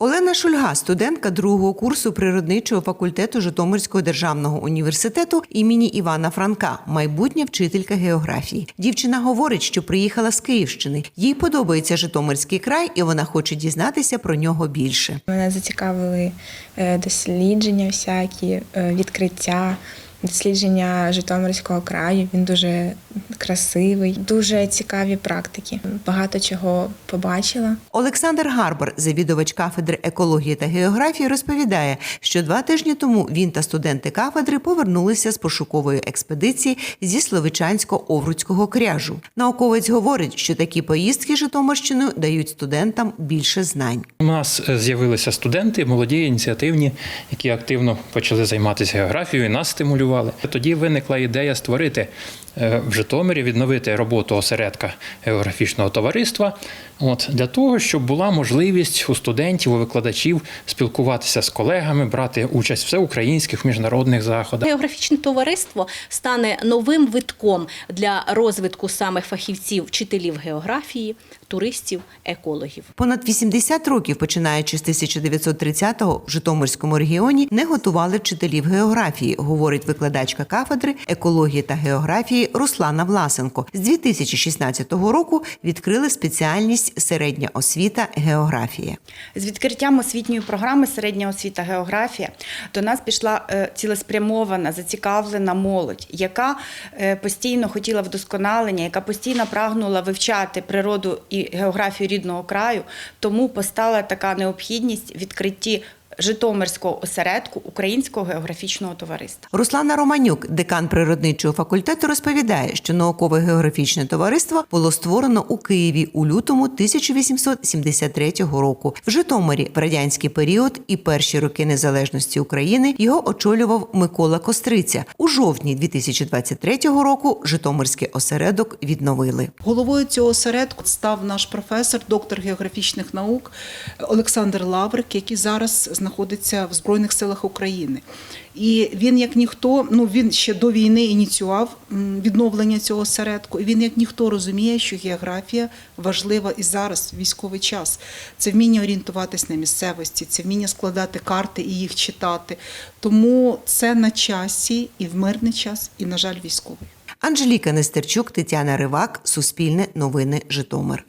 Олена Шульга, студентка другого курсу природничого факультету Житомирського державного університету імені Івана Франка, майбутня вчителька географії. Дівчина говорить, що приїхала з Київщини. Їй подобається Житомирський край, і вона хоче дізнатися про нього більше. Мене зацікавили е, дослідження, всякі е, відкриття, дослідження Житомирського краю. Він дуже красивий, дуже цікаві практики. Багато чого побачила. Олександр Гарбар, завідувач кафедри екології та географії, розповідає, що два тижні тому він та студенти кафедри повернулися з пошукової експедиції зі Словичансько-Овруцького кряжу. Науковець говорить, що такі поїздки Житомирщиною дають студентам більше знань. У нас е, з'явилися студенти, молоді, ініціативні, які активно почали займатися географією, і нас стимулювали. Тоді виникла ідея створити е, в Житомирі, відновити роботу осередка географічного товариства. От для того, щоб була можливість у студентів, у викладачів спілкуватися з колегами, брати участь в всеукраїнських міжнародних заходах. Географічне товариство стане новим витком для розвитку саме фахівців, вчителів географії, туристів, екологів. Понад 80 років, починаючи з 1930-го, в Житомирському регіоні не готували вчителів географії, говорить викладачка кафедри екології та географії Руслана Власенко. З 2016 року відкрили спеціальність середня освіта географія. З відкриттям освітньої програми середня освіта географія до нас пішла е, цілеспрямована, зацікавлена молодь, яка е, постійно хотіла вдосконалення, яка постійно прагнула вивчати природу і географію рідного краю. Тому постала така необхідність відкритті Житомирського осередку Українського географічного товариства. Руслана Романюк, декан природничого факультету, розповідає, що наукове географічне товариство було створено у Києві у лютому 1873 року. В Житомирі в радянський період і перші роки незалежності України його очолював Микола Костриця. У жовтні 2023 року Житомирський осередок відновили. Головою цього осередку став наш професор, доктор географічних наук Олександр Лаврик, який зараз знаходиться в Збройних силах України. І він, як ніхто, ну він ще до війни ініціював відновлення цього осередку. І він, як ніхто, розуміє, що географія важлива і зараз, військовий час. Це вміння орієнтуватись на місцевості, це вміння складати карти і їх читати. Тому це на часі і в мирний час, і, на жаль, військовий. Анжеліка Нестерчук, Тетяна Ривак, Суспільне новини Житомир.